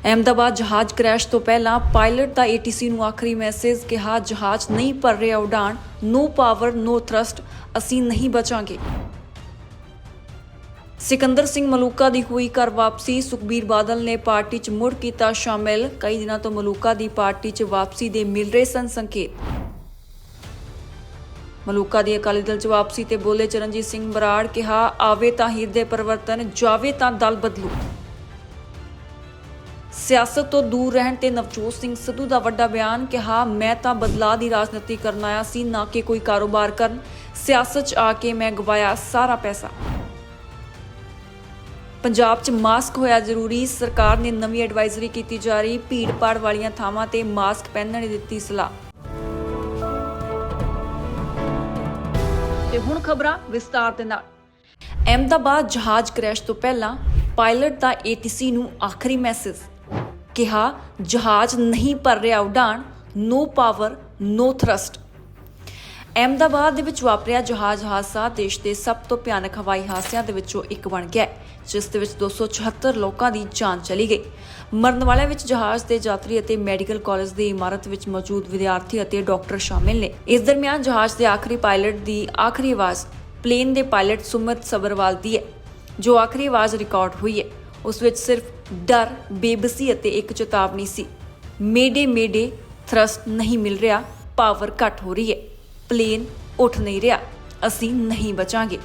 ਅਹਿਮਦਾਬਾਦ ਜਹਾਜ਼ ਕ੍ਰੈਸ਼ ਤੋਂ ਪਹਿਲਾਂ ਪਾਇਲਟ ਦਾ ਏਟੀਸੀ ਨੂੰ ਆਖਰੀ ਮੈਸੇਜ ਕਿਹਾ, ਜਹਾਜ਼ ਨਹੀਂ ਭਰ ਰਿਹਾ, ਉਡਾਣ ਨੋ ਪਾਵਰ ਨੋ ਥਰਸਟ ਅਸੀਂ ਨਹੀਂ ਬਚਾਂਗੇ। ਸਿਕੰਦਰ ਸਿੰਘ ਮਲੂਕਾ ਦੀ ਹੋਈ ਘਰ ਵਾਪਸੀ, ਸੁਖਬੀਰ ਬਾਦਲ ਨੇ ਪਾਰਟੀ 'ਚ ਮੁੜ ਕੀਤਾ ਸ਼ਾਮਿਲ, ਕਈ ਦਿਨਾਂ ਤੋਂ ਮਲੂਕਾ ਦੀ ਪਾਰਟੀ 'ਚ ਵਾਪਸੀ ਦੇ ਮਿਲ ਰਹੇ ਸਨ ਸੰਕੇਤ। ਮਲੂਕਾ ਦੀ ਅਕਾਲੀ ਦਲ 'ਚ ਵਾਪਸੀ ਤੇ ਬੋਲੇ ਚਰਨਜੀਤ ਸਿੰਘ ਬਰਾੜ ਕਿਹਾ, ਆਵੇ ਤਾਂ ਹਿਰਦੇ ਪਰਿਵਰਤਨ, ਜਾਵੇ ਤਾਂ ਦਲ ਬਦਲੂ। ਸਿਆਸਤ ਤੋਂ ਦੂਰ ਰਹਿਣ ਤੇ ਨਵਜੋਤ ਸਿੰਘ ਸਿੱਧੂ ਦਾ ਵੱਡਾ ਬਿਆਨ ਕਿਹਾ, ਮੈਂ ਤਾਂ ਬਦਲਾਅ ਦੀ ਰਾਜਨੀਤੀ ਕਰਨ ਆਇਆ ਸੀ, ਨਾ ਕਿ ਕੋਈ ਕਾਰੋਬਾਰ ਕਰਨ। ਸਿਆਸਤ 'ਚ ਆ ਕੇ ਮੈਂ ਗਵਾਇਆ ਸਾਰਾ ਪੈਸਾ। ਪੰਜਾਬ 'ਚ ਮਾਸਕ ਹੋਇਆ ਜ਼ਰੂਰੀ। ਸਰਕਾਰ ਨੇ ਨਵੀਂ ਐਡਵਾਈਜ਼ਰੀ ਕੀਤੀ ਜਾਰੀ। ਭੀੜ ਭਾੜ ਵਾਲੀਆਂ ਥਾਵਾਂ ਤੇ ਮਾਸਕ ਪਹਿਨਣ ਦੀ ਦਿੱਤੀ ਸਲਾਹ। ਤੇ ਹੁਣ ਖਬਰਾਂ ਵਿਸਤਾਰ ਦੇ ਨਾਲ। ਅਹਿਮਦਾਬਾਦ ਜਹਾਜ਼ ਕ੍ਰੈਸ਼ ਤੋਂ ਪਹਿਲਾਂ ਪਾਇਲਟ ਦਾ ਏਟੀਸੀ ਨੂੰ ਆਖਰੀ ਮੈਸੇਜ। ਕਿਹਾ, ਜਹਾਜ਼ ਨਹੀਂ ਭਰ ਰਿਹਾ ਉਡਾਣ no power no thrust Ahmedabad ਦੇ ਵਿੱਚ ਵਾਪਰਿਆ ਜਹਾਜ਼ ਹਾਦਸਾ ਦੇਸ਼ ਦੇ ਸਭ ਤੋਂ ਭਿਆਨਕ ਹਵਾਈ ਹਾਦਸਿਆਂ ਦੇ ਵਿੱਚੋਂ ਇੱਕ ਬਣ ਗਿਆ ਜਿਸ ਦੇ ਵਿੱਚ 274 ਲੋਕਾਂ ਦੀ ਜਾਨ ਚਲੀ ਗਈ। ਮਰਨ ਵਾਲਿਆਂ ਵਿੱਚ ਜਹਾਜ਼ ਦੇ ਯਾਤਰੀ ਅਤੇ ਮੈਡੀਕਲ ਕਾਲਜ ਦੀ ਇਮਾਰਤ ਵਿੱਚ ਮੌਜੂਦ ਵਿਦਿਆਰਥੀ ਅਤੇ ਡਾਕਟਰ ਸ਼ਾਮਿਲ ਨੇ। ਇਸ ਦਰਮਿਆਨ ਜਹਾਜ਼ ਦੇ ਆਖਰੀ ਪਾਇਲਟ ਦੀ ਆਖਰੀ ਆਵਾਜ਼ ਪਲੇਨ ਦੇ ਪਾਇਲਟ ਸੁਮਿਤ ਸਬਰਵਾਲ ਦੀ ਹੈ, ਜੋ ਆਖਰੀ ਆਵਾਜ਼ ਰਿਕਾਰਡ ਹੋਈ ਹੈ। ਉਸ ਵਿੱਚ ਸਿਰਫ ਡਰ, ਬੇਬਸੀ ਅਤੇ ਇੱਕ ਚੇਤਾਵਨੀ ਸੀ। ਮੇਡੇ ਮੇਡੇ ਥਰਸਟ ਨਹੀਂ ਮਿਲ ਰਿਹਾ, ਪਾਵਰ ਘਟ ਹੋ ਰਹੀ ਹੈ। ਪਲੇਨ ਉੱਠ ਨਹੀਂ ਰਿਹਾ, ਅਸੀਂ ਨਹੀਂ ਬਚਾਂਗੇ।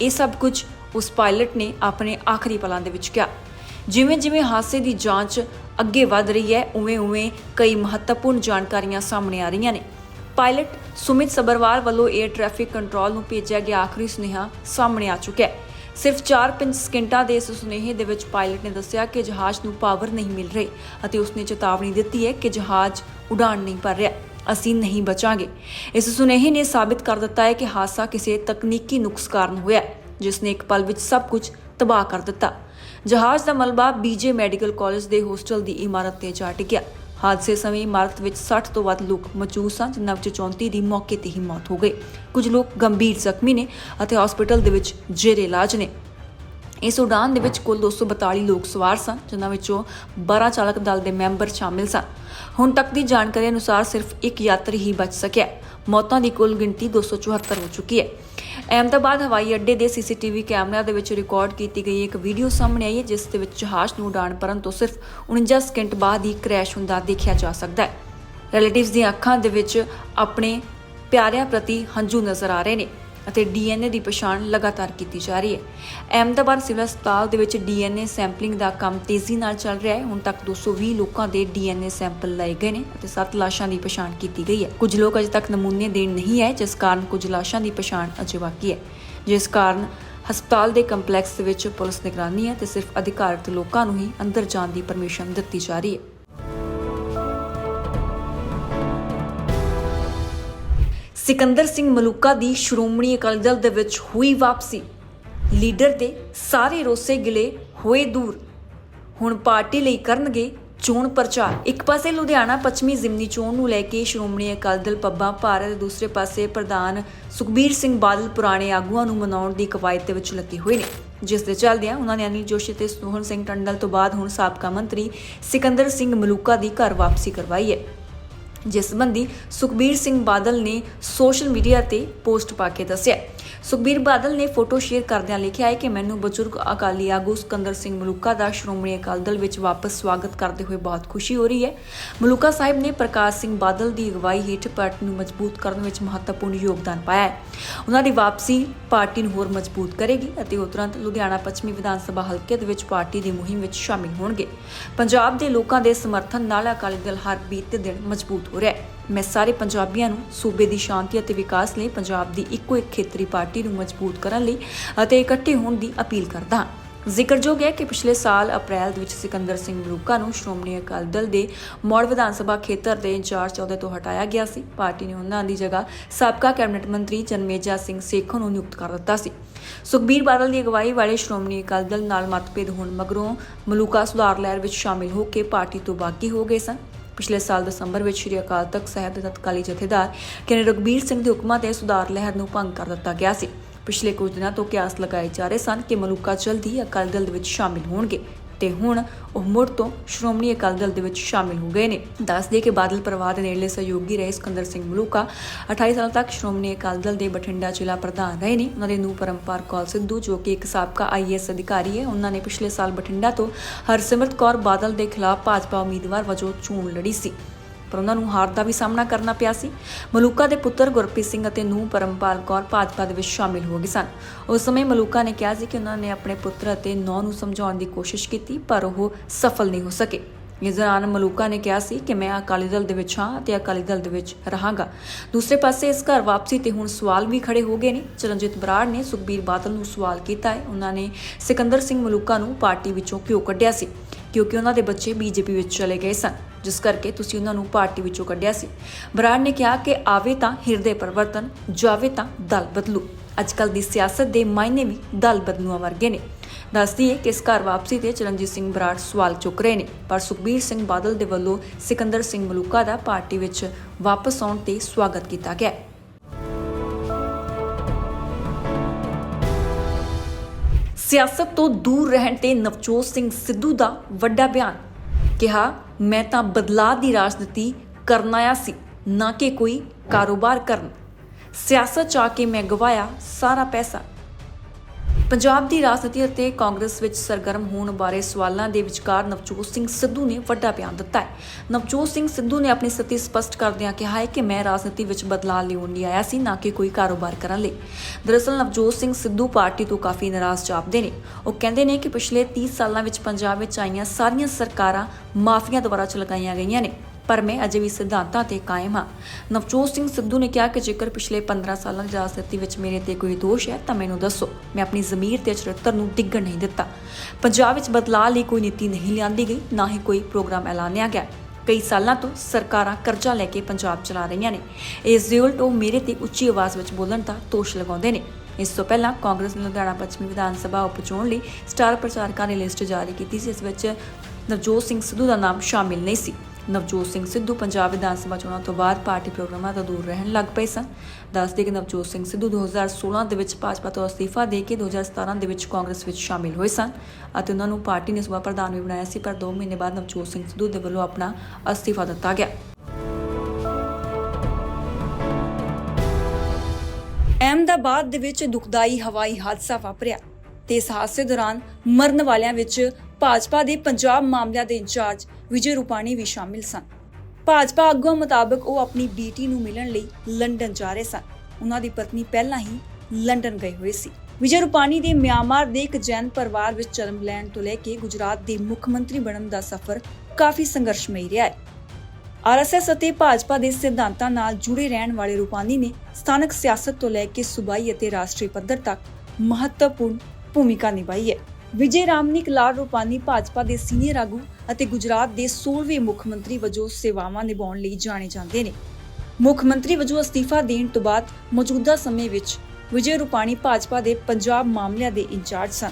ਇਹ ਸਭ ਕੁਝ ਉਸ ਪਾਇਲਟ ਨੇ ਆਪਣੇ ਆਖਰੀ ਪਲਾਂ ਦੇ ਵਿੱਚ ਕਿਹਾ। ਜਿਵੇਂ ਜਿਵੇਂ ਹਾਦਸੇ ਦੀ ਜਾਂਚ ਅੱਗੇ ਵਧ ਰਹੀ ਹੈ ਉਵੇਂ-ਉਵੇਂ ਕਈ ਮਹੱਤਵਪੂਰਨ ਜਾਣਕਾਰੀਆਂ ਸਾਹਮਣੇ ਆ ਰਹੀਆਂ ਨੇ। ਪਾਇਲਟ ਸੁਮਿਤ ਸਬਰਵਾਲ ਵੱਲੋਂ 에ਅਰ ਟ੍ਰੈਫਿਕ ਕੰਟਰੋਲ ਨੂੰ ਭੇਜਿਆ ਗਿਆ ਆਖਰੀ ਸੁਨੇਹਾ ਸਾਹਮਣੇ ਆ ਚੁੱਕਿਆ ਹੈ। ਸਿਰਫ 4-5 ਸਕਿੰਟਾਂ ਦੇ ਇਸ ਸੁਨੇਹੇ ਦੇ ਵਿੱਚ ਪਾਇਲਟ ਨੇ ਦੱਸਿਆ ਕਿ ਜਹਾਜ਼ ਨੂੰ ਪਾਵਰ ਨਹੀਂ ਮਿਲ ਰਹੀ ਅਤੇ ਉਸਨੇ ਚੇਤਾਵਨੀ ਦਿੱਤੀ ਹੈ ਕਿ ਜਹਾਜ਼ ਉਡਾਣ ਨਹੀਂ ਭਰ ਰਿਹਾ। ਅਸੀਂ ਨਹੀਂ ਬਚਾਂਗੇ। ਇਸ ਸੁਨੇਹੇ ਨੇ ਸਾਬਿਤ ਕਰ ਦਿੱਤਾ ਹੈ ਕਿ ਹਾਦਸਾ ਕਿਸੇ ਤਕਨੀਕੀ ਨੁਕਸ ਕਾਰਨ ਹੋਇਆ ਜਿਸ ਨੇ ਇੱਕ ਪਲ ਵਿੱਚ ਸਭ ਕੁਝ ਤਬਾਹ ਕਰ ਦਿੱਤਾ। ਜਹਾਜ਼ ਦਾ ਮਲਬਾ ਬੀਜੇ ਮੈਡੀਕਲ ਕਾਲਜ ਦੇ ਹੋਸਟਲ ਦੀ ਇਮਾਰਤ ਤੇ ਜਾ ਟਿਕਿਆ। ਹਾਦਸੇ ਸਮੇਂ ਇਮਾਰਤ ਵਿੱਚ 60 ਤੋਂ ਵੱਧ ਲੋਕ ਮੌਜੂਦ ਸਨ, ਜਿਨ੍ਹਾਂ ਵਿੱਚ 34 ਦੀ ਮੌਕੇ ਤੇ ਹੀ ਮੌਤ ਹੋ ਗਈ। ਕੁਝ ਲੋਕ ਗੰਭੀਰ ਜ਼ਖਮੀ ਨੇ ਅਤੇ ਹਸਪੀਟਲ ਦੇ ਵਿੱਚ ਜੇਰੇ ਇਲਾਜ ਨੇ। ਇਸ ਉਡਾਨ ਦੇ ਵਿੱਚ ਕੁੱਲ 242 ਲੋਕ ਸਵਾਰ ਸਨ, ਜਿਨ੍ਹਾਂ ਵਿੱਚੋਂ 12 ਚਾਲਕ ਦਲ ਦੇ ਮੈਂਬਰ ਸ਼ਾਮਿਲ ਸਨ। ਹੁਣ ਤੱਕ ਦੀ ਜਾਣਕਾਰੀ ਅਨੁਸਾਰ ਸਿਰਫ ਇੱਕ ਯਾਤਰੀ ਹੀ ਬਚ ਸਕਿਆ ਮੌਤਾਂ ਦੀ ਕੁੱਲ ਗਿਣਤੀ 274 ਹੋ ਚੁੱਕੀ ਹੈ। ਅਹਿਮਦਾਬਾਦ ਹਵਾਈ ਅੱਡੇ ਦੇ ਸੀਸੀਟੀਵੀ ਕੈਮਰਿਆਂ ਦੇ ਵਿੱਚ ਰਿਕਾਰਡ ਕੀਤੀ ਗਈ ਇੱਕ ਵੀਡੀਓ ਸਾਹਮਣੇ ਆਈ ਹੈ, ਜਿਸ ਦੇ ਵਿੱਚ ਜਹਾਜ਼ ਨੂੰ ਉਡਾਣ ਭਰਨ ਤੋਂ ਸਿਰਫ 49 ਸਕਿੰਟ ਬਾਅਦ ਹੀ ਕ੍ਰੈਸ਼ ਹੁੰਦਾ ਦੇਖਿਆ ਜਾ ਸਕਦਾ ਹੈ। ਰਿਲੇਟਿਵਸ ਦੀਆਂ ਅੱਖਾਂ ਦੇ ਵਿੱਚ ਆਪਣੇ ਪਿਆਰਿਆਂ ਪ੍ਰਤੀ ਹੰਝੂ ਨਜ਼ਰ ਆ ਰਹੇ ਨੇ। ਅਤੇ ਡੀਐਨਏ ਦੀ ਪਛਾਣ ਲਗਾਤਾਰ ਕੀਤੀ ਜਾ ਰਹੀ ਹੈ। ਅਹਿਮਦਾਬਾਦ ਸਿਵਲ ਹਸਪਤਾਲ ਦੇ ਵਿੱਚ ਡੀਐਨਏ ਸੈਂਪਲਿੰਗ ਦਾ ਕੰਮ ਤੇਜ਼ੀ ਨਾਲ ਚੱਲ ਰਿਹਾ ਹੈ। ਹੁਣ ਤੱਕ 220 ਲੋਕਾਂ ਦੇ ਡੀਐਨਏ ਸੈਂਪਲ ਲਏ ਗਏ ਨੇ ਅਤੇ 7 ਲਾਸ਼ਾਂ ਦੀ ਪਛਾਣ ਕੀਤੀ ਗਈ ਹੈ। ਕੁਝ ਲੋਕ ਅਜੇ ਤੱਕ ਨਮੂਨੇ ਦੇਣ ਨਹੀਂ ਆਏ, ਜਿਸ ਕਾਰਨ ਕੁਝ ਲਾਸ਼ਾਂ ਦੀ ਪਛਾਣ ਅਜੇ ਬਾਕੀ ਹੈ। ਜਿਸ ਕਾਰਨ ਹਸਪਤਾਲ ਦੇ ਕੰਪਲੈਕਸ ਵਿੱਚ ਪੁਲਿਸ ਨਿਗਰਾਨੀ ਹੈ ਤੇ ਸਿਰਫ ਅਧਿਕਾਰਤ ਲੋਕਾਂ ਨੂੰ ਹੀ ਅੰਦਰ ਜਾਣ ਦੀ ਪਰਮਿਸ਼ਨ ਦਿੱਤੀ ਜਾ ਰਹੀ ਹੈ। ਸਿਕੰਦਰ ਸਿੰਘ ਮਲੂਕਾ ਦੀ ਸ਼੍ਰੋਮਣੀ ਅਕਾਲੀ ਦਲ ਦੇ ਵਿੱਚ ਹੋਈ ਵਾਪਸੀ। ਲੀਡਰ ਦੇ ਸਾਰੇ ਰੋਸੇ ਗਿਲੇ ਹੋਏ ਦੂਰ। ਹੁਣ ਪਾਰਟੀ ਲਈ ਕਰਨਗੇ ਚੋਣ ਪ੍ਰਚਾਰ। ਇੱਕ ਪਾਸੇ ਲੁਧਿਆਣਾ ਪੱਛਮੀ ਜ਼ਿਮਨੀ ਚੋਣ ਨੂੰ ਲੈ ਕੇ ਸ਼੍ਰੋਮਣੀ ਅਕਾਲੀ ਦਲ ਪੱਬਾਂ ਭਾਰਤ ਦੂਸਰੇ ਪਾਸੇ ਪ੍ਰਧਾਨ ਸੁਖਬੀਰ ਸਿੰਘ ਬਾਦਲ ਪੁਰਾਣੇ ਆਗੂਆਂ ਨੂੰ ਮਨਾਉਣ ਦੀ ਕਵਾਇਦ ਦੇ ਵਿੱਚ ਲੱਗੇ ਹੋਏ ਨੇ। ਜਿਸ ਦੇ ਚੱਲਦਿਆਂ ਉਹਨਾਂ ਨੇ ਅਨਿਲ ਜੋਸ਼ੀ ਤੇ ਸੋਹਣ ਸਿੰਘ ਟੰਡਲ ਤੋਂ ਬਾਅਦ ਹੁਣ ਸਾਬਕਾ ਮੰਤਰੀ ਸਿਕੰਦਰ ਸਿੰਘ ਮਲੂਕਾ ਦੀ ਘਰ ਵਾਪਸੀ ਕਰਵਾਈ ਹੈ। ਜਿਸ ਸੰਬੰਧੀ ਸੁਖਬੀਰ ਸਿੰਘ ਬਾਦਲ ਨੇ ਸੋਸ਼ਲ ਮੀਡੀਆ ਤੇ ਪੋਸਟ ਪਾ ਕੇ ਦੱਸਿਆ। ਸੁਖਬੀਰ ਬਾਦਲ ਨੇ ਫੋਟੋ ਸ਼ੇਅਰ ਕਰਦਿਆਂ ਲਿਖਿਆ ਹੈ ਕਿ ਮੈਨੂੰ ਬਜ਼ੁਰਗ ਅਕਾਲੀ ਆਗੂ ਸਿਕੰਦਰ ਸਿੰਘ ਮਲੂਕਾ ਦਾ ਸ਼੍ਰੋਮਣੀ ਅਕਾਲੀ ਦਲ ਵਿੱਚ ਵਾਪਸ ਸਵਾਗਤ ਕਰਦੇ ਹੋਏ ਬਹੁਤ ਖੁਸ਼ੀ ਹੋ ਰਹੀ ਹੈ। ਮਲੂਕਾ ਸਾਹਿਬ ਨੇ ਪ੍ਰਕਾਸ਼ ਸਿੰਘ ਬਾਦਲ ਦੀ ਅਗਵਾਈ ਹੇਠ ਪਾਰਟੀ ਨੂੰ ਮਜ਼ਬੂਤ ਕਰਨ ਵਿੱਚ ਮਹੱਤਵਪੂਰਨ ਯੋਗਦਾਨ ਪਾਇਆ ਹੈ। ਉਹਨਾਂ ਦੀ ਵਾਪਸੀ ਪਾਰਟੀ ਨੂੰ ਹੋਰ ਮਜ਼ਬੂਤ ਕਰੇਗੀ ਅਤੇ ਉਹ ਤੁਰੰਤ ਲੁਧਿਆਣਾ ਪੱਛਮੀ ਵਿਧਾਨ ਸਭਾ ਹਲਕੇ ਦੇ ਵਿੱਚ ਪਾਰਟੀ ਦੀ ਮੁਹਿੰਮ ਵਿੱਚ ਸ਼ਾਮਿਲ ਹੋਣਗੇ। ਪੰਜਾਬ ਦੇ ਲੋਕਾਂ ਦੇ ਸਮਰਥਨ ਨਾਲ ਅਕਾਲੀ ਦਲ ਹਰ ਬੀਤੇ ਦਿਨ ਮਜ਼ਬੂਤ ਹੋ ਰਿਹਾ ਹੈ। ਮੈਂ ਸਾਰੇ ਪੰਜਾਬੀਆਂ ਨੂੰ ਸੂਬੇ ਦੀ ਸ਼ਾਂਤੀ ਅਤੇ ਵਿਕਾਸ ਲਈ, ਪੰਜਾਬ ਦੀ ਇੱਕੋ ਇੱਕ ਖੇਤਰੀ ਪਾਰਟੀ ਨੂੰ ਮਜ਼ਬੂਤ ਕਰਨ ਲਈ ਅਤੇ ਇਕੱਠੇ ਹੋਣ ਦੀ ਅਪੀਲ ਕਰਦਾ ਹਾਂ। ਜ਼ਿਕਰਯੋਗ ਹੈ ਕਿ ਪਿਛਲੇ ਸਾਲ ਅਪ੍ਰੈਲ ਦੇ ਵਿੱਚ ਸਿਕੰਦਰ ਸਿੰਘ ਮਲੂਕਾ ਨੂੰ ਸ਼੍ਰੋਮਣੀ ਅਕਾਲੀ ਦਲ ਦੇ ਮੌੜ ਵਿਧਾਨ ਸਭਾ ਖੇਤਰ ਦੇ ਇੰਚਾਰਜ ਅਹੁਦੇ ਤੋਂ ਹਟਾਇਆ ਗਿਆ ਸੀ। ਪਾਰਟੀ ਨੇ ਉਹਨਾਂ ਦੀ ਜਗ੍ਹਾ ਸਾਬਕਾ ਕੈਬਨਿਟ ਮੰਤਰੀ ਜਨਮੇਜਾ ਸਿੰਘ ਸੇਖੋਂ ਨੂੰ ਨਿਯੁਕਤ ਕਰ ਦਿੱਤਾ ਸੀ। ਸੁਖਬੀਰ ਬਾਦਲ ਦੀ ਅਗਵਾਈ ਵਾਲੇ ਸ਼੍ਰੋਮਣੀ ਅਕਾਲੀ ਦਲ ਨਾਲ ਮਤਭੇਦ ਹੋਣ ਮਗਰੋਂ ਮਲੂਕਾ ਸੁਧਾਰ ਲਹਿਰ ਵਿੱਚ ਸ਼ਾਮਿਲ ਹੋ ਕੇ ਪਾਰਟੀ ਤੋਂ ਬਾਗੀ ਹੋ ਗਏ ਸਨ। ਪਿਛਲੇ ਸਾਲ ਦਸੰਬਰ ਵਿੱਚ ਸ਼੍ਰੀ ਅਕਾਲ ਤਖਤ ਸਾਹਿਬ ਦੇ ਤਤਕਾਲੀ ਜਥੇਦਾਰ ਕੈਨੇ ਰਗਬੀਰ ਸਿੰਘ ਦੇ ਹੁਕਮਾਂ ਤੇ ਸੁਧਾਰ ਲਹਿਰ ਨੂੰ ਭੰਗ ਕਰ ਦਿੱਤਾ ਗਿਆ ਸੀ। ਪਿਛਲੇ ਕੁਝ ਦਿਨਾਂ ਤੋਂ ਕਿਆਸ ਲਗਾਏ ਜਾ ਰਹੇ ਸਨ ਕਿ ਮਲੂਕਾ ਜਲਦੀ ਹੀ ਅਕਾਲੀ ਦਲ ਦੇ ਵਿੱਚ ਸ਼ਾਮਿਲ ਹੋਣਗੇ। ਤੇ ਹੁਣ ਉਹ ਮੁੜ ਤੋਂ ਸ਼੍ਰੋਮਣੀ ਅਕਾਲੀ ਦਲ ਦੇ ਵਿੱਚ ਸ਼ਾਮਿਲ ਹੋ ਗਏ ਨੇ। ਦੱਸ ਦਈਏ ਕਿ ਬਾਦਲ ਪਰਿਵਾਰ ਦੇ ਨੇੜਲੇ ਸਹਿਯੋਗੀ ਰਹੇ ਸਿਕੰਦਰ ਸਿੰਘ ਮਲੂਕਾ। 28 ਸਾਲ ਤੱਕ ਸ਼੍ਰੋਮਣੀ ਅਕਾਲੀ ਦਲ ਦੇ ਬਠਿੰਡਾ ਜ਼ਿਲ੍ਹਾ ਪ੍ਰਧਾਨ ਰਹੇ ਨੇ। ਉਹਨਾਂ ਦੇ ਨੂੰ ਪਰਮਪਾਰ ਕੌਰ ਸਿੱਧੂ, ਜੋ ਕਿ ਇੱਕ ਸਾਬਕਾ ਆਈਐਸ ਅਧਿਕਾਰੀ ਹੈ, ਉਹਨਾਂ ਨੇ ਪਿਛਲੇ ਸਾਲ ਬਠਿੰਡਾ ਤੋਂ ਹਰਸਿਮਰਤ ਕੌਰ ਬਾਦਲ ਦੇ ਖਿਲਾਫ ਭਾਜਪਾ ਉਮੀਦਵਾਰ ਵਜੋਂ ਚੋਣ ਲੜੀ ਸੀ। ਪਰ ਉਹਨਾਂ ਨੂੰ ਹਾਰ ਦਾ ਵੀ ਸਾਹਮਣਾ ਕਰਨਾ ਪਿਆ ਸੀ। ਮਲੂਕਾ ਦੇ ਪੁੱਤਰ ਗੁਰਪ੍ਰੀਤ ਸਿੰਘ ਅਤੇ ਨੂੰਹ ਪਰਮਪਾਲ ਕੌਰ ਭਾਜਪਾ ਦੇ ਵਿੱਚ ਸ਼ਾਮਿਲ ਹੋ ਗਏ ਸਨ। ਉਸ ਸਮੇਂ ਮਲੂਕਾ ਨੇ ਕਿਹਾ ਸੀ ਕਿ ਉਹਨਾਂ ਨੇ ਆਪਣੇ ਪੁੱਤਰ ਅਤੇ ਨੌ ਨੂੰ ਸਮਝਾਉਣ ਦੀ ਕੋਸ਼ਿਸ਼ ਕੀਤੀ, ਪਰ ਉਹ ਸਫਲ ਨਹੀਂ ਹੋ ਸਕੇ। ਇਸ ਦੌਰਾਨ ਮਲੂਕਾ ਨੇ ਕਿਹਾ ਸੀ ਕਿ ਮੈਂ ਅਕਾਲੀ ਦਲ ਦੇ ਵਿੱਚ ਹਾਂ ਅਤੇ ਅਕਾਲੀ ਦਲ ਦੇ ਵਿੱਚ ਰਹਾਂਗਾ। ਦੂਸਰੇ ਪਾਸੇ ਇਸ ਘਰ ਵਾਪਸੀ ਤੇ ਹੁਣ ਸਵਾਲ ਵੀ ਖੜੇ ਹੋ ਗਏ ਨੇ। ਚਰਨਜੀਤ ਬਰਾੜ ਨੇ ਸੁਖਬੀਰ ਬਾਦਲ ਨੂੰ ਸਵਾਲ ਕੀਤਾ ਹੈ। ਉਹਨਾਂ ਨੇ ਸਿਕੰਦਰ ਸਿੰਘ ਮਲੂਕਾ ਨੂੰ ਪਾਰਟੀ ਵਿੱਚੋਂ ਕਿਉਂ ਕੱਢਿਆ ਸੀ, ਕਿਉਂਕਿ ਉਹਨਾਂ ਦੇ ਬੱਚੇ ਬੀਜੇਪੀ ਵਿੱਚ ਚਲੇ ਗਏ ਸਨ, ਜਿਸ ਕਰਕੇ ਤੁਸੀਂ ਉਹਨਾਂ ਨੂੰ ਪਾਰਟੀ ਵਿੱਚੋਂ ਕੱਢਿਆ ਸੀ। ਬਰਾੜ ਨੇ ਕਿਹਾ ਕਿ ਆਵੇ ਤਾਂ ਹਿਰਦੇ ਪਰਿਵਰਤਨ, ਜਾਵੇ ਤਾਂ ਦਲ ਬਦਲੂ। ਅੱਜਕੱਲ ਦੀ ਸਿਆਸਤ ਦੇ ਮਾਇਨੇ ਵੀ ਦਲ ਬਦਲੂਆਂ ਵਰਗੇ ਨੇ। ਦੱਸਦੀ ਹੈ ਕਿ ਇਸ ਘਰ ਵਾਪਸੀ ਤੇ ਚਰਨਜੀਤ ਸਿੰਘ ਬਰਾੜ ਸਵਾਲ ਚੁੱਕ ਰਹੇ ਨੇ, ਪਰ ਸੁਖਬੀਰ ਸਿੰਘ ਬਾਦਲ ਦੇ ਵੱਲੋਂ ਸਿਕੰਦਰ ਸਿੰਘ ਮਲੂਕਾ ਦਾ ਪਾਰਟੀ ਵਿੱਚ ਵਾਪਸ ਆਉਣ ਤੇ ਸਵਾਗਤ ਕੀਤਾ ਗਿਆ ਸਿਆਸਤ ਤੋਂ ਦੂਰ ਰਹਿਣ ਤੇ ਨਵਜੋਤ ਸਿੰਘ ਸਿੱਧੂ ਦਾ ਵੱਡਾ ਬਿਆਨ, ਕਿਹਾ, ਮੈਂ ਤਾਂ ਬਦਲਾਅ ਦੀ ਰਾਜਨੀਤੀ ਕਰਨ ਆਇਆ ਸੀ, ਨਾ ਕਿ ਕੋਈ ਕਾਰੋਬਾਰ ਕਰਨ। ਸਿਆਸਤ ਚ ਆ ਕੇ ਮੈਂ ਗਵਾਇਆ ਸਾਰਾ ਪੈਸਾ। ਪੰਜਾਬ ਦੀ ਰਾਜਨੀਤੀ ਅਤੇ ਕਾਂਗਰਸ ਵਿੱਚ ਸਰਗਰਮ ਹੋਣ ਬਾਰੇ ਸਵਾਲਾਂ ਦੇ ਵਿਚਕਾਰ ਨਵਜੋਤ ਸਿੰਘ ਸਿੱਧੂ ਨੇ ਵੱਡਾ ਬਿਆਨ ਦਿੱਤਾ ਹੈ। ਨਵਜੋਤ ਸਿੰਘ ਸਿੱਧੂ ਨੇ ਆਪਣੀ ਸਥਿਤੀ ਸਪਸ਼ਟ ਕਰਦਿਆਂ ਕਿਹਾ ਹੈ ਕਿ ਮੈਂ ਰਾਜਨੀਤੀ ਵਿੱਚ ਬਦਲਾਅ ਲਿਆਉਣ ਲਈ ਆਇਆ ਸੀ, ਨਾ ਕਿ ਕੋਈ ਕਾਰੋਬਾਰ ਕਰਨ ਲਈ। ਦਰਅਸਲ, ਨਵਜੋਤ ਸਿੰਘ ਸਿੱਧੂ ਪਾਰਟੀ ਤੋਂ ਕਾਫੀ ਨਾਰਾਜ਼ ਜਾਪਦੇ ਨੇ। ਉਹ ਕਹਿੰਦੇ ਨੇ ਕਿ ਪਿਛਲੇ 30 ਸਾਲਾਂ ਵਿੱਚ ਪੰਜਾਬ ਵਿੱਚ ਆਈਆਂ ਸਾਰੀਆਂ ਸਰਕਾਰਾਂ ਮਾਫੀਆਂ ਦੁਆਰਾ ਚਲਾਈਆਂ ਗਈਆਂ ਨੇ। ਪਰ ਮੈਂ ਅਜੇ ਵੀ ਸਿਧਾਂਤਾਂ ਤੇ ਕਾਇਮ ਹਾਂ। ਨਵਜੋਤ ਸਿੰਘ ਸਿੱਧੂ ਨੇ ਕਿਹਾ ਕਿ ਜੇਕਰ ਪਿਛਲੇ 15 ਸਾਲਾਂ ਦੀ ਰਾਜਨੀਤੀ ਵਿੱਚ ਮੇਰੇ ਤੇ ਕੋਈ ਦੋਸ਼ ਹੈ, ਤਾਂ ਮੈਨੂੰ ਦੱਸੋ। ਮੈਂ ਆਪਣੀ ਜ਼ਮੀਰ ਤੇ ਚਰਿੱਤਰ ਨੂੰ ਡਿੱਗਣ ਨਹੀਂ ਦਿੱਤਾ। ਪੰਜਾਬ ਵਿੱਚ ਬਦਲਾਅ ਲਈ ਕੋਈ ਨੀਤੀ ਨਹੀਂ ਲਿਆਂਦੀ ਗਈ, ਨਾ ਹੀ ਕੋਈ ਪ੍ਰੋਗਰਾਮ ਐਲਾਨਿਆ ਗਿਆ। ਕਈ ਸਾਲਾਂ ਤੋਂ ਸਰਕਾਰਾਂ ਕਰਜ਼ਾ ਲੈ ਕੇ ਪੰਜਾਬ ਚਲਾ ਰਹੀਆਂ ਨੇ। ਇਸ ਦੇ ਉਲਟ ਉਹ ਮੇਰੇ ਤੇ ਉੱਚੀ ਆਵਾਜ਼ ਵਿੱਚ ਬੋਲਣ ਦਾ ਦੋਸ਼ ਲਗਾਉਂਦੇ ਨੇ। ਇਸ ਤੋਂ ਪਹਿਲਾਂ ਕਾਂਗਰਸ ਨੇ ਲੁਧਿਆਣਾ ਪੱਛਮੀ ਵਿਧਾਨ ਸਭਾ ਉਪਚੋਣ ਲਈ ਸਟਾਰ ਪ੍ਰਚਾਰਕਾਂ ਦੀ ਲਿਸਟ ਜਾਰੀ ਕੀਤੀ ਸੀ ਇਸ ਵਿੱਚ ਨਵਜੋਤ ਸਿੰਘ ਸਿੱਧੂ ਦਾ ਨਾਮ ਸ਼ਾਮਿਲ ਨਹੀਂ ਸੀ। ਨਵਜੋਤ ਸਿੰਘ ਸਿੱਧੂ ਪੰਜਾਬ ਵਿਧਾਨ ਸਭਾ ਚੋਣਾਂ ਤੋਂ ਬਾਅਦ ਪਾਰਟੀ ਪ੍ਰੋਗਰਾਮਾਂ ਤੋਂ ਦੂਰ ਰਹਿਣ ਲੱਗ ਪਏ ਸਨ। ਦੱਸਦੇ ਕਿ ਨਵਜੋਤ ਸਿੰਘ ਸਿੱਧੂ 2016 ਦੇ ਵਿੱਚ ਭਾਜਪਾ ਤੋਂ ਅਸਤੀਫਾ ਦੇ ਕੇ 2017 ਦੇ ਵਿੱਚ ਕਾਂਗਰਸ ਵਿੱਚ ਸ਼ਾਮਿਲ ਹੋਏ ਸਨ ਅਤੇ ਉਹਨਾਂ ਨੂੰ ਪਾਰਟੀ ਨੇ ਸੂਬਾ ਪ੍ਰਧਾਨ ਵੀ ਬਣਾਇਆ ਸੀ, ਪਰ 2 ਮਹੀਨੇ ਬਾਅਦ ਨਵਜੋਤ ਸਿੰਘ ਸਿੱਧੂ ਦੇ ਵੱਲੋਂ ਆਪਣਾ ਅਸਤੀਫਾ ਦਿੱਤਾ ਗਿਆ। ਅਹਿਮਦਾਬਾਦ ਦੇ ਵਿੱਚ ਦੁਖਦਾਈ ਹਵਾਈ ਹਾਦਸਾ ਵਾਪਰਿਆ। ਤੇ ਇਸ ਹਾਦਸੇ ਦੌਰਾਨ ਮਰਨ ਵਾਲਿਆਂ ਵਿੱਚ ਭਾਜਪਾ ਦੇ ਪੰਜਾਬ ਮਾਮਲਿਆਂ ਦੇ ਇੰਚਾਰਜ ਵਿਜੇ ਰੂਪਾਣੀ ਵੀ ਸ਼ਾਮਿਲ ਸਨ। ਭਾਜਪਾ ਆਗੂਆਂ ਮੁਤਾਬਕ ਉਹ ਆਪਣੀ ਬੇਟੀ ਨੂੰ ਮਿਲਣ ਲਈ ਲੰਡਨ ਜਾ ਰਹੇ ਸਨ। ਉਹਨਾਂ ਦੀ ਪਤਨੀ ਪਹਿਲਾਂ ਹੀ ਲੰਡਨ ਗਏ ਹੋਏ ਸੀ। ਵਿਜੇ ਰੂਪਾਣੀ ਦੇ ਮਿਆਂਮਾਰ ਦੇ ਇੱਕ ਜੈਨ ਪਰਿਵਾਰ ਵਿੱਚ ਜਨਮ ਲੈਣ ਤੋਂ ਲੈ ਕੇ ਗੁਜਰਾਤ ਦੇ ਮੁੱਖ ਮੰਤਰੀ ਬਣਨ ਦਾ ਸਫ਼ਰ ਕਾਫੀ ਸੰਘਰਸ਼ਮਈ ਰਿਹਾ ਹੈ। ਆਰਐਸਐਸ ਅਤੇ ਭਾਜਪਾ ਦੇ ਸਿਧਾਂਤਾਂ ਨਾਲ ਜੁੜੇ ਰਹਿਣ ਵਾਲੇ ਰੂਪਾਨੀ ਨੇ ਸਥਾਨਕ ਸਿਆਸਤ ਤੋਂ ਲੈ ਕੇ ਸੂਬਾਈ ਅਤੇ ਰਾਸ਼ਟਰੀ ਪੱਧਰ ਤੱਕ ਮਹੱਤਵਪੂਰਨ ਭੂਮਿਕਾ ਨਿਭਾਈ ਹੈ। ਵਿਜੇ ਰਾਮਨਿਕ, ਲਾਲ ਰੂਪਾਨੀ, ਭਾਜਪਾ ਦੇ ਸੀਨੀਅਰ ਆਗੂ ਅਤੇ ਗੁਜਰਾਤ ਦੇ 16ਵੇਂ ਮੁੱਖ ਮੰਤਰੀ ਵਜੋਂ ਸੇਵਾਵਾਂ ਨਿਭਾਉਣ ਲਈ ਜਾਣੇ ਜਾਂਦੇ ਨੇ। ਮੁੱਖ ਮੰਤਰੀ ਵਜੋਂ ਅਸਤੀਫਾ ਦੇਣ ਤੋਂ ਬਾਅਦ ਮੌਜੂਦਾ ਸਮੇਂ ਵਿੱਚ ਵਿਜੇ ਰੂਪਾਣੀ ਭਾਜਪਾ ਦੇ ਪੰਜਾਬ ਮਾਮਲਿਆਂ ਦੇ ਇੰਚਾਰਜ ਸਨ।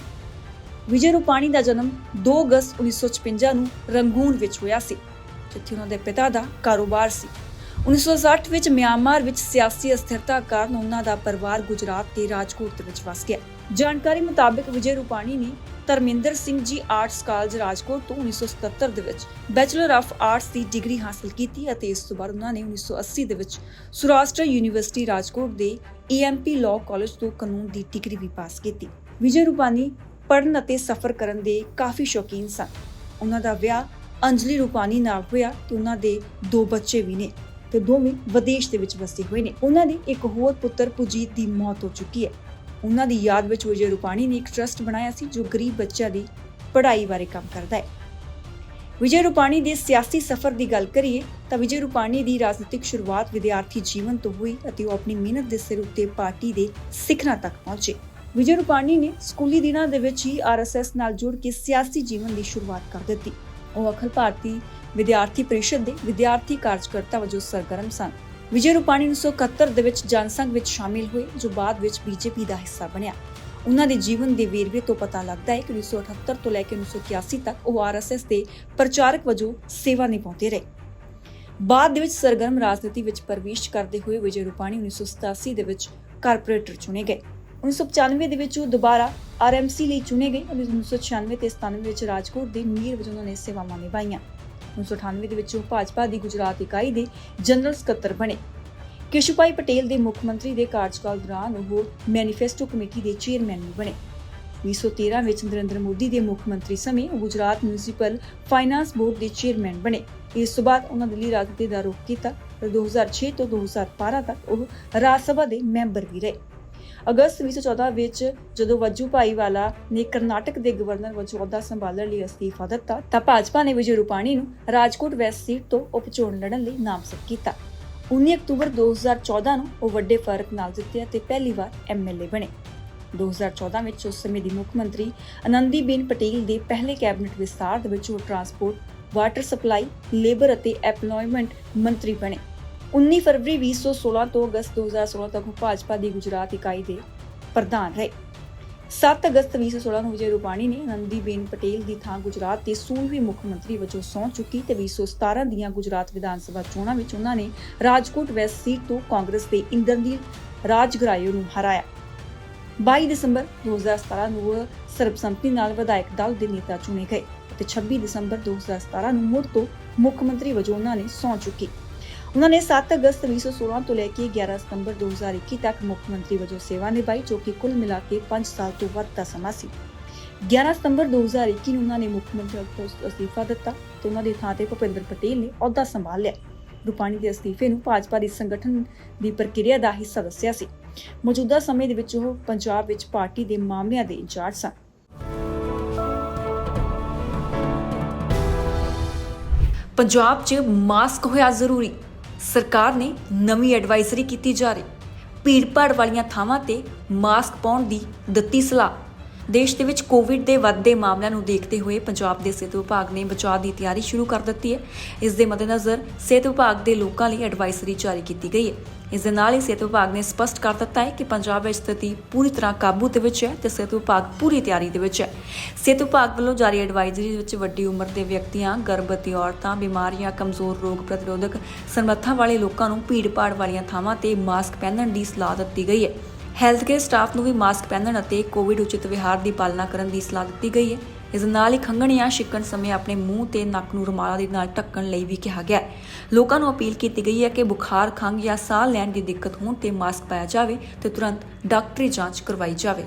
ਵਿਜੇ ਰੂਪਾਣੀ ਦਾ ਜਨਮ 2 ਅਗਸਤ 1956 ਨੂੰ ਰੰਗੂਨ ਵਿੱਚ ਹੋਇਆ ਸੀ, ਜਿੱਥੇ ਉਹਨਾਂ ਦੇ ਪਿਤਾ ਦਾ ਕਾਰੋਬਾਰ ਸੀ। 1960 ਵਿੱਚ ਮਿਆਂਮਾਰ ਵਿੱਚ ਸਿਆਸੀ ਅਸਥਿਰਤਾ ਕਾਰਨ ਉਹਨਾਂ ਦਾ ਪਰਿਵਾਰ ਗੁਜਰਾਤ ਦੇ ਰਾਜਕੋਟ ਦੇ ਵਿੱਚ ਵਸ ਗਿਆ। ਜਾਣਕਾਰੀ ਮੁਤਾਬਕ ਵਿਜੇ ਰੂਪਾਣੀ ਨੇ ਧਰਮਿੰਦਰ ਸਿੰਘ ਜੀ ਆਰਟਸ ਕਾਲਜ ਰਾਜਕੋਟ ਤੋਂ 1977 ਦੇ ਵਿੱਚ ਬੈਚਲਰ ਆਫ ਆਰਟਸ ਦੀ ਡਿਗਰੀ ਹਾਸਲ ਕੀਤੀ ਅਤੇ ਇਸ ਤੋਂ ਬਾਅਦ ਉਹਨਾਂ ਨੇ 1980 ਦੇ ਵਿੱਚ ਸੁਰਾਸ਼ਟਰ ਯੂਨੀਵਰਸਿਟੀ ਰਾਜਕੋਟ ਦੇ ਏਐਮਪੀ ਲਾਅ ਕਾਲਜ ਤੋਂ ਕਾਨੂੰਨ ਦੀ ਡਿਗਰੀ ਵੀ ਪਾਸ ਕੀਤੀ। ਵਿਜੇ ਰੂਪਾਣੀ ਪੜ੍ਹਨ ਅਤੇ ਸਫ਼ਰ ਕਰਨ ਦੇ ਕਾਫੀ ਸ਼ੌਕੀਨ ਸਨ। ਉਹਨਾਂ ਦਾ ਵਿਆਹ ਅੰਜਲੀ ਰੂਪਾਨੀ ਨਾਲ ਹੋਇਆ ਤੇ ਉਹਨਾਂ ਦੇ ਦੋ ਬੱਚੇ ਵੀ ਨੇ ਤੇ ਦੋਵੇਂ ਵਿਦੇਸ਼ ਦੇ ਵਿੱਚ ਵਸੇ ਹੋਏ ਨੇ। ਉਹਨਾਂ ਦੇ ਇੱਕ ਹੋਰ ਪੁੱਤਰ ਪੁਜੀਤ ਦੀ ਮੌਤ ਹੋ ਚੁੱਕੀ ਹੈ। ਉਹਨਾਂ ਦੀ ਯਾਦ ਵਿੱਚ ਵਿਜੇ ਰੂਪਾਣੀ ਨੇ ਇੱਕ ਟਰਸਟ ਬਣਾਇਆ ਸੀ ਜੋ ਗਰੀਬ ਬੱਚਿਆਂ ਦੀ ਪੜ੍ਹਾਈ ਬਾਰੇ ਕੰਮ ਕਰਦਾ ਹੈ। ਵਿਜੇ ਰੂਪਾਣੀ ਦੇ ਸਿਆਸੀ ਸਫ਼ਰ ਦੀ ਗੱਲ ਕਰੀਏ ਤਾਂ ਵਿਜੇ ਰੂਪਾਣੀ ਦੀ ਰਾਜਨੀਤਿਕ ਸ਼ੁਰੂਆਤ ਵਿਦਿਆਰਥੀ ਜੀਵਨ ਤੋਂ ਹੋਈ ਅਤੇ ਉਹ ਆਪਣੀ ਮਿਹਨਤ ਦੇ ਸਿਰ ਉੱਤੇ ਪਾਰਟੀ ਦੇ ਸਿਖਰਾਂ ਤੱਕ ਪਹੁੰਚੇ। ਵਿਜੇ ਰੂਪਾਣੀ ਨੇ ਸਕੂਲੀ ਦਿਨਾਂ ਦੇ ਵਿੱਚ ਹੀ ਆਰਐਸਐਸ ਨਾਲ ਜੁੜ ਕੇ ਸਿਆਸੀ ਜੀਵਨ ਦੀ ਸ਼ੁਰੂਆਤ ਕਰ ਦਿੱਤੀ। ਉਹ ਅਖਲ ਭਾਰਤੀ ਵਿਦਿਆਰਥੀ ਪਰਿਸ਼ਦ ਦੇ ਵਿਦਿਆਰਥੀ ਕਾਰਜਕਰਤਾ ਵਜੋਂ ਸਰਗਰਮ ਸਨ। ਵਿਜੇ ਰੂਪਾਣੀ 1971 ਦੇ ਵਿੱਚ ਜਨਸੰਘ ਵਿੱਚ ਸ਼ਾਮਿਲ ਹੋਏ, ਜੋ ਬਾਅਦ ਵਿੱਚ ਬੀਜੇਪੀ ਦਾ ਹਿੱਸਾ ਬਣਿਆ। ਉਹਨਾਂ ਦੇ ਜੀਵਨ ਦੇ ਵੇਰਵੇ ਤੋਂ ਪਤਾ ਲੱਗਦਾ ਹੈ ਕਿ 1978 ਤੋਂ ਲੈ ਕੇ 1981 ਤੱਕ ਉਹ ਆਰਐਸਐਸ ਦੇ ਪ੍ਰਚਾਰਕ ਵਜੋਂ ਸੇਵਾ ਨਿਭਾਉਂਦੇ ਰਹੇ। ਬਾਅਦ ਦੇ ਵਿੱਚ ਸਰਗਰਮ ਰਾਜਨੀਤੀ ਵਿੱਚ ਪ੍ਰਵੇਸ਼ ਕਰਦੇ ਹੋਏ ਵਿਜੇ ਰੂਪਾਣੀ 1987 ਦੇ ਵਿੱਚ ਕਾਰਪੋਰੇਟਰ ਚੁਣੇ ਗਏ। 1995 ਦੇ ਵਿੱਚ ਉਹ ਦੁਬਾਰਾ ਆਰਐਮਸੀ ਲਈ ਚੁਣੇ ਗਏ ਅਤੇ 1996 ਤੇ 97 ਵਿੱਚ ਰਾਜਕੋਟ ਦੇ ਮੀਰ ਵਜੋਂ ਉਹਨਾਂ ਨੇ ਸੇਵਾਵਾਂ ਨਿਭਾਈਆਂ। 1998 ਦੇ ਵਿੱਚ ਉਹ ਭਾਜਪਾ ਦੀ ਗੁਜਰਾਤ ਇਕਾਈ ਦੇ ਜਨਰਲ ਸਕੱਤਰ ਬਣੇ। ਕੇਸ਼ੂਭਾਈ ਪਟੇਲ ਦੇ ਮੁੱਖ ਮੰਤਰੀ ਦੇ ਕਾਰਜਕਾਲ ਦੌਰਾਨ ਉਹ ਮੈਨੀਫੈਸਟੋ ਕਮੇਟੀ ਦੇ ਚੇਅਰਮੈਨ ਵੀ ਬਣੇ। 2013 ਵਿੱਚ ਨਰਿੰਦਰ ਮੋਦੀ ਦੇ ਮੁੱਖ ਮੰਤਰੀ ਸਮੇਂ ਉਹ ਗੁਜਰਾਤ ਮਿਊਨਿਸਪਲ ਫਾਈਨਾਂਸ ਬੋਰਡ ਦੇ ਚੇਅਰਮੈਨ ਬਣੇ। ਇਸ ਤੋਂ ਬਾਅਦ ਉਹਨਾਂ ਦਿੱਲੀ ਰਾਜਨੀਤੀ ਦਾ ਰੁਖ ਕੀਤਾ ਤੇ 2006 ਤੋਂ 2012 ਤੱਕ ਉਹ ਰਾਜ ਸਭਾ ਦੇ ਮੈਂਬਰ ਵੀ ਰਹੇ। ਅਗਸਤ 2014 ਵਿੱਚ ਜਦੋਂ ਵੱਜੂ ਭਾਈਵਾਲਾ ਨੇ ਕਰਨਾਟਕ ਦੇ ਗਵਰਨਰ ਵਜੋਂ ਅਹੁਦਾ ਸੰਭਾਲਣ ਲਈ ਅਸਤੀਫਾ ਦਿੱਤਾ, ਤਾਂ ਭਾਜਪਾ ਨੇ ਵਿਜੇ ਰੂਪਾਣੀ ਨੂੰ ਰਾਜਕੋਟ ਵੈਸਟ ਸੀਟ ਤੋਂ ਉਪਚੋਣ ਲੜਨ ਲਈ ਨਾਮਜ਼ਦ ਕੀਤਾ। 19 ਅਕਤੂਬਰ 2014 ਨੂੰ ਉਹ ਵੱਡੇ ਫ਼ਰਕ ਨਾਲ ਜਿੱਤੇ ਅਤੇ ਪਹਿਲੀ ਵਾਰ ਐਮਐਲਏ ਬਣੇ। 2014 ਵਿੱਚ ਉਸ ਸਮੇਂ ਦੀ ਮੁੱਖ ਮੰਤਰੀ ਆਨੰਦੀਬੇਨ ਪਟੇਲ ਦੇ ਪਹਿਲੇ ਕੈਬਨਿਟ ਵਿਸਤਾਰ ਦੇ ਵਿੱਚ ਉਹ ਟਰਾਂਸਪੋਰਟ, ਵਾਟਰ ਸਪਲਾਈ, ਲੇਬਰ ਅਤੇ ਐਮਪਲੋਇਮੈਂਟ ਮੰਤਰੀ ਬਣੇ। 19 ਫਰਵਰੀ 2016 ਤੋਂ ਅਗਸਤ 2016 ਤੱਕ ਭਾਜਪਾ ਦੀ ਗੁਜਰਾਤ ਇਕਾਈ ਦੇ ਪ੍ਰਧਾਨ ਰਹੇ। 7 ਅਗਸਤ 2016 ਨੂੰ ਵਿਜੇ ਰੂਪਾਣੀ ਨੇ ਆਨੰਦੀਬੇਨ ਪਟੇਲ ਦੀ ਥਾਂ ਗੁਜਰਾਤ ਦੇ 16ਵੇਂ ਮੁੱਖ ਮੰਤਰੀ ਵਜੋਂ ਸਹੁੰ ਚੁੱਕੀ ਤੇ 2017 ਦੀਆਂ ਗੁਜਰਾਤ ਵਿਧਾਨ ਸਭਾ ਚੋਣਾਂ ਵਿੱਚ ਉਹਨਾਂ ਨੇ ਰਾਜਕੋਟ ਵੈਸਟ ਸੀਟ ਤੋਂ ਕਾਂਗਰਸ ਦੇ ਇੰਦਰਨੀਲ ਰਾਜਗਰਾਇਓ ਨੂੰ ਹਰਾਇਆ। 22 ਦਸੰਬਰ 2017 ਨੂੰ ਸਰਬਸੰਮਤੀ ਨਾਲ ਵਿਧਾਇਕ ਦਲ ਦੇ ਨੇਤਾ ਚੁਣੇ ਗਏ ਅਤੇ 26 ਦਸੰਬਰ 2017 ਨੂੰ ਮੁੜ ਤੋਂ ਮੁੱਖ ਮੰਤਰੀ ਵਜੋਂ ਉਹਨਾਂ ਨੇ ਸਹੁੰ ਚੁੱਕੀ। ਉਹਨਾਂ ਨੇ 7 ਅਗਸਤ 2016 ਤੋਂ ਲੈ ਕੇ 11 ਸਤੰਬਰ 2021 ਤੱਕ ਮੁੱਖ ਮੰਤਰੀ ਵਜੋਂ ਸੇਵਾ ਨਿਭਾਈ, ਜੋ ਕਿ ਕੁੱਲ ਮਿਲਾ ਕੇ 5 ਸਾਲ ਤੋਂ ਵੱਧ ਦਾ ਸਮਾਂ ਸੀ। 11 ਸਤੰਬਰ 2021 ਨੂੰ ਉਹਨਾਂ ਨੇ ਮੁੱਖ ਮੰਤਰੀ ਤੋਂ ਅਸਤੀਫਾ ਦਿੱਤਾ ਤੇ ਉਹਨਾਂ ਦੀ ਥਾਂ ਤੇ ਭੁਪਿੰਦਰ ਪਟੇਲ ਨੇ ਅਹੁਦਾ ਸੰਭਾਲ ਲਿਆ ਰੂਪਾਣੀ ਦੇ ਅਸਤੀਫੇ ਨੂੰ ਭਾਜਪਾ ਦੀ ਸੰਗਠਨ ਦੀ ਪ੍ਰਕਿਰਿਆ ਦਾ ਹਿੱਸਾ ਦੱਸਿਆ ਸੀ। ਮੌਜੂਦਾ ਸਮੇਂ ਦੇ ਵਿੱਚ ਉਹ ਪੰਜਾਬ ਵਿੱਚ ਪਾਰਟੀ ਦੇ ਮਾਮਲਿਆਂ ਦੇ ਇੰਚਾਰਜ ਸਨ। ਪੰਜਾਬ 'ਚ ਮਾਸਕ ਹੋਇਆ ਜ਼ਰੂਰੀ। ਸਰਕਾਰ ਨੇ ਨਵੀਂ ਐਡਵਾਈਜ਼ਰੀ ਕੀਤੀ ਜਾ ਰਹੀ। ਭੀੜ-ਭਾੜ ਵਾਲੀਆਂ ਥਾਵਾਂ ਤੇ ਮਾਸਕ ਪਾਉਣ ਦੀ ਦਿੱਤੀ ਸਲਾਹ। ਦੇਸ਼ ਦੇ ਵਿੱਚ ਕੋਵਿਡ ਦੇ ਵੱਧਦੇ ਮਾਮਲਿਆਂ ਨੂੰ ਦੇਖਦੇ ਹੋਏ ਪੰਜਾਬ ਦੇ ਸਿਹਤ ਵਿਭਾਗ ਨੇ ਬਚਾਅ ਦੀ ਤਿਆਰੀ ਸ਼ੁਰੂ ਕਰ ਦਿੱਤੀ ਹੈ। ਇਸ ਦੇ ਮੱਦੇਨਜ਼ਰ ਸਿਹਤ ਵਿਭਾਗ ਦੇ ਲੋਕਾਂ ਲਈ ਐਡਵਾਈਜ਼ਰੀ ਜਾਰੀ ਕੀਤੀ ਗਈ ਹੈ। ਇਸ ਦੇ ਨਾਲ ਹੀ ਸਿਹਤ ਵਿਭਾਗ ਨੇ ਸਪਸ਼ਟ ਕਰ ਦਿੱਤਾ ਹੈ ਕਿ ਪੰਜਾਬ ਵਿੱਚ ਸਥਿਤੀ ਪੂਰੀ ਤਰ੍ਹਾਂ ਕਾਬੂ ਦੇ ਵਿੱਚ ਹੈ ਤੇ ਸਿਹਤ ਵਿਭਾਗ ਪੂਰੀ ਤਿਆਰੀ ਦੇ ਵਿੱਚ ਹੈ। ਸਿਹਤ ਵਿਭਾਗ ਵੱਲੋਂ ਜਾਰੀ ਐਡਵਾਈਜ਼ਰੀ ਵਿੱਚ ਵੱਡੀ ਉਮਰ ਦੇ ਵਿਅਕਤੀਆਂ, ਗਰਭਵਤੀ ਔਰਤਾਂ, ਬਿਮਾਰੀਆਂ, ਕਮਜ਼ੋਰ ਰੋਗ ਪ੍ਰਤੀਰੋਧਕ ਸਮਰੱਥਾ ਵਾਲੇ ਲੋਕਾਂ ਨੂੰ ਭੀੜ-ਭਾੜ ਵਾਲੀਆਂ ਥਾਵਾਂ ਤੇ ਮਾਸਕ ਪਹਿਨਣ ਦੀ ਸਲਾਹ ਦਿੱਤੀ ਗਈ ਹੈ। ਹੈਲਥ ਕੇਅਰ ਸਟਾਫ ਨੂੰ ਵੀ ਮਾਸਕ ਪਹਿਨਣ ਅਤੇ ਕੋਵਿਡ ਉਚਿਤ ਵਿਹਾਰ ਦੀ ਪਾਲਣਾ ਕਰਨ ਦੀ ਸਲਾਹ ਦਿੱਤੀ ਗਈ ਹੈ। ਇਸ ਦੇ ਨਾਲ ਹੀ ਖੰਘਣ ਜਾਂ ਛਿੱਕਣ ਸਮੇਂ ਆਪਣੇ ਮੂੰਹ ਤੇ ਨੱਕ ਨੂੰ ਰੁਮਾਲਾਂ ਦੇ ਨਾਲ ਢੱਕਣ ਲਈ ਵੀ ਕਿਹਾ ਗਿਆ ਲੋਕਾਂ ਨੂੰ ਅਪੀਲ ਕੀਤੀ ਗਈ ਹੈ ਕਿ ਬੁਖਾਰ, ਖੰਘ ਜਾਂ ਸਾਹ ਲੈਣ ਦੀ ਦਿੱਕਤ ਹੋਣ ਤੇ ਮਾਸਕ ਪਾਇਆ ਜਾਵੇ ਤੇ ਤੁਰੰਤ ਡਾਕਟਰੀ ਜਾਂਚ ਕਰਵਾਈ ਜਾਵੇ।